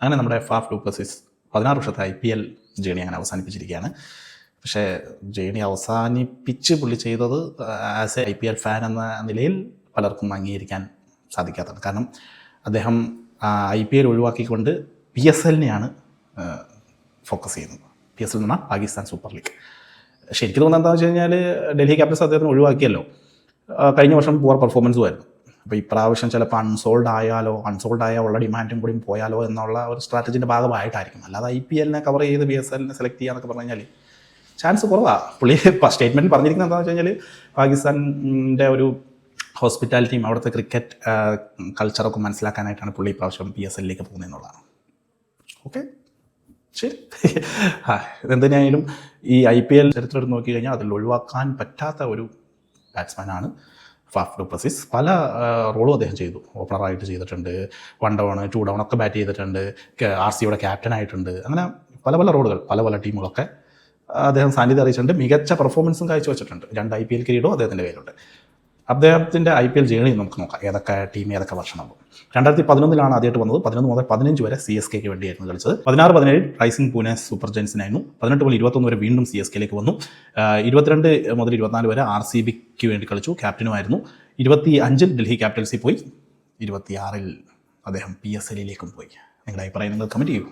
അങ്ങനെ നമ്മുടെ Faf du Plessis പതിനാറ് വർഷത്തെ ഐ പി എൽ ജേണി അങ്ങനെ അവസാനിപ്പിച്ചിരിക്കുകയാണ്. പക്ഷേ ജേണി അവസാനിപ്പിച്ച് പുള്ളി ചെയ്തത് as a I P L fan എന്ന നിലയിൽ പലർക്കും അംഗീകരിക്കാൻ സാധിക്കാത്തത്. കാരണം അദ്ദേഹം ഐ പി എൽ ഒഴിവാക്കിക്കൊണ്ട് പി എസ് എല്ലിനെയാണ് ഫോക്കസ് ചെയ്യുന്നത്. പി എസ് എൽ എന്ന് പറഞ്ഞാൽ പാകിസ്ഥാൻ സൂപ്പർ ലീഗ് ശരിക്കും തോന്നുന്നത് എന്താണെന്ന് വെച്ച് കഴിഞ്ഞാൽ ഡൽഹി ക്യാപിറ്റൽസ് അദ്ദേഹത്തിന് ഒഴിവാക്കിയല്ലോ. കഴിഞ്ഞ വർഷം പൂർ പെർഫോമൻസും ആയിരുന്നു. അപ്പോൾ ഇപ്രാവശ്യം ചിലപ്പോൾ അൺസോൾഡ് ആയാലോ അൺസോൾഡ് ആയ ഉള്ള ഡിമാൻഡും കൂടി പോയാലോ എന്നുള്ള ഒരു സ്ട്രാറ്റജിന്റെ ഭാഗമായിട്ടായിരിക്കും. അല്ലാതെ ഐ പി എല്ലിനെ കവർ ചെയ്ത് ബി എസ് എല്ലിനെ സെലക്ട് ചെയ്യാന്നൊക്കെ പറഞ്ഞു കഴിഞ്ഞാൽ ചാൻസ് കുറവാണ് പുള്ളി സ്റ്റേറ്റ്മെന്റ് പറഞ്ഞിരിക്കുന്നത് എന്താണെന്ന് വെച്ച് കഴിഞ്ഞാൽ പാകിസ്ഥാന്റെ ഒരു ഹോസ്പിറ്റാലിറ്റിയും അവിടുത്തെ ക്രിക്കറ്റ് കൾച്ചറൊക്കെ മനസ്സിലാക്കാനായിട്ടാണ് പുള്ളി ഇപ്രാവശ്യം പി എസ് എല്ലിലേക്ക് പോകുന്നതെന്നുള്ളതാണ് ഓക്കെ ശരി. എന്തിനായാലും ഈ ഐ പി എൽ ചരിത്രം എടുത്ത് നോക്കി കഴിഞ്ഞാൽ അതിൽ ഒഴിവാക്കാൻ പറ്റാത്ത ഒരു ബാറ്റ്സ്മാനാണ് ഫാഫ് ഡുപ്ലസിസ് പല റോളും അദ്ദേഹം ചെയ്തു. ഓപ്പണറായിട്ട് ചെയ്തിട്ടുണ്ട്. വൺ ഡൗൺ ടു ഡൗൺ ഒക്കെ ബാറ്റ് ചെയ്തിട്ടുണ്ട്. ആർ സിയുടെ ക്യാപ്റ്റൻ ആയിട്ടുണ്ട്. അങ്ങനെ പല പല റോളുകൾ പല പല ടീമുകളൊക്കെ അദ്ദേഹം സാന്നിധ്യം അറിയിച്ചിട്ടുണ്ട്. മികച്ച പെർഫോമൻസും കാഴ്ചവെച്ചിട്ടുണ്ട്. രണ്ട് ഐ പി എൽ കിരീടവും അദ്ദേഹത്തിന്റെ പേരുണ്ട് അദ്ദേഹത്തിന്റെ ഐ പി എൽ ജേണി നമുക്ക് നോക്കാം. ഏതൊക്കെ ടീം ഏതൊക്കെ വർഷമാകും രണ്ടായിരത്തി പതിനൊന്നിലാണ് ആദ്യമായിട്ട് വന്നത്. പതിനൊന്ന് മുതൽ പതിനഞ്ച് വരെ സി എസ് കെക്ക് വേണ്ടിയായിരുന്നു കളിച്ചത്. പതിനാറ് പതിനേഴ് റൈസിംഗ് പൂനെ സൂപ്പർ ജയൻസിനായിരുന്നു പതിനെട്ട് മുതൽ ഇരുപത്തൊന്ന് വരെ വീണ്ടും സി എസ് കെയിലേക്ക് വന്നു. ഇരുപത്തിരണ്ട് മുതൽ ഇരുപത്തിനാല് വരെ ആർ സി ബിക്ക് വേണ്ടി കളിച്ചു. ക്യാപ്റ്റനുമായിരുന്നു ഇരുപത്തി അഞ്ചിൽ ഡൽഹി ക്യാപിറ്റൽസിൽ പോയി. ഇരുപത്തിയാറിൽ അദ്ദേഹം പി എസ് എല്ലിലേക്കും പോയി. നിങ്ങളുടെ അഭിപ്രായം നിങ്ങൾ കമന്റ് ചെയ്യൂ.